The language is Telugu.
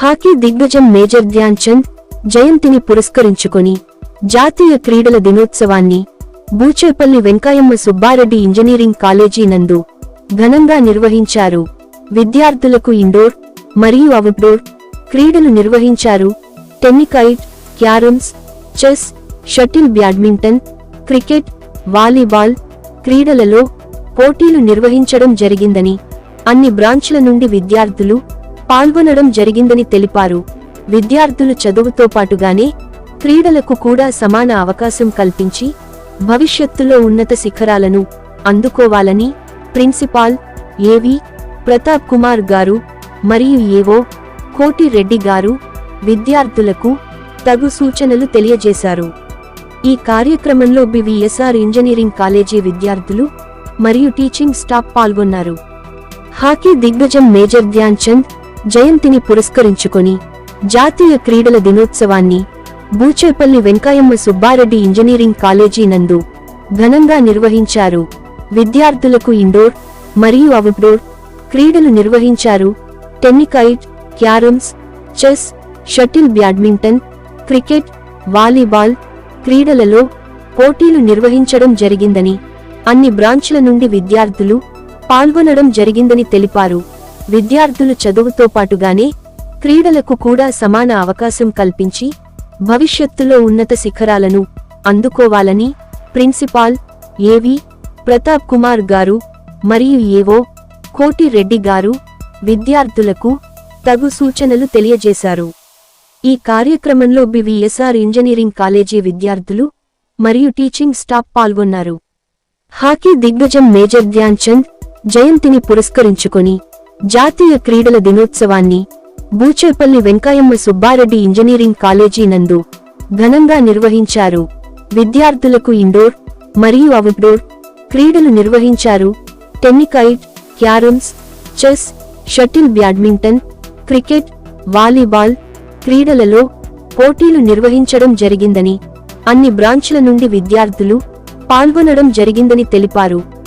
హాకీ దిగ్గజం మేజర్ ధ్యాన్ చంద్ జయంతిని పురస్కరించుకొని జాతీయ క్రీడల దినోత్సవాన్ని బూచేపల్లి వెంకయ్యమ్మ సుబ్బారెడ్డి ఇంజనీరింగ్ కాలేజీ నందు ఘనంగా నిర్వహించారు. విద్యార్థులకు ఇండోర్ మరియు అవుట్డోర్ క్రీడలు నిర్వహించారు. Tennikoit carroms chess shuttle badminton cricket volleyball క్రీడలలో పోటీలు నిర్వహించడం జరిగిందని అన్ని బ్రాంచ్ల నుండి విద్యార్థులు పాల్గొనడం జరిగిందని తెలిపారు. విద్యార్థులు చదువుతో పాటుగానే క్రీడలకు కూడా సమాన అవకాశం కల్పించి భవిష్యత్తులో ఉన్నత శిఖరాలను అందుకోవాలని ప్రిన్సిపాల్ ఏవి ప్రతాప్ కుమార్ గారు మరియు ఏవో కోటి రెడ్డి గారు విద్యార్థులకు తగు సూచనలు తెలియజేశారు. ఈ కార్యక్రమంలో బివిఎస్ఆర్ ఇంజనీరింగ్ కాలేజీ విద్యార్థులు మరియు టీచింగ్ స్టాఫ్ పాల్గొన్నారు. హాకీ దిగ్గజం మేజర్ ధ్యాన్ చంద్ జయంతిని పురస్కరించుకొని జాతీయ క్రీడల దినోత్సవాన్ని బూచేపల్లి వెంకయ్యమ్మ సుబ్బారెడ్డి ఇంజనీరింగ్ కాలేజీ నందు ఘనంగా నిర్వహించారు. విద్యార్థులకు ఇండోర్ మరియు అవుట్డోర్ క్రీడలు నిర్వహించారు. Tennikoit carroms chess shuttle badminton cricket volleyball క్రీడలలో పోటీలు నిర్వహించడం జరిగిందని అన్ని బ్రాంచ్ల నుండి విద్యార్థులు పాల్గొనడం జరిగిందని తెలిపారు. విద్యార్థులు చదువుతో పాటుగానే క్రీడలకు కూడా సమాన అవకాశం కల్పించి భవిష్యత్తులో ఉన్నత శిఖరాలను అందుకోవాలని ప్రిన్సిపాల్ ఏవి ప్రతాప్ కుమార్ గారు మరియు ఏవో కోటి రెడ్డి గారు విద్యార్థులకు తగు సూచనలు తెలియజేశారు. ఈ కార్యక్రమంలో బివిఎస్ఆర్ ఇంజనీరింగ్ కాలేజీ విద్యార్థులు మరియు టీచింగ్ స్టాఫ్ పాల్గొన్నారు. హాకీ దిగ్గజం మేజర్ ధ్యాన్ చంద్ జయంతిని పురస్కరించుకొని జాతీయ క్రీడల దినోత్సవాన్ని బూచేపల్లి వెంకయ్యమ్మ సుబ్బారెడ్డి ఇంజనీరింగ్ కాలేజీ నందు ఘనంగా నిర్వహించారు. విద్యార్థులకు ఇండోర్ మరియు అవుట్డోర్ క్రీడలు నిర్వహించారు. Tennikoit carroms chess shuttle badminton cricket volleyball క్రీడలలో పోటీలు నిర్వహించడం జరిగిందని అన్ని బ్రాంచ్ల నుండి విద్యార్థులు పాల్గొనడం జరిగిందని తెలిపారు.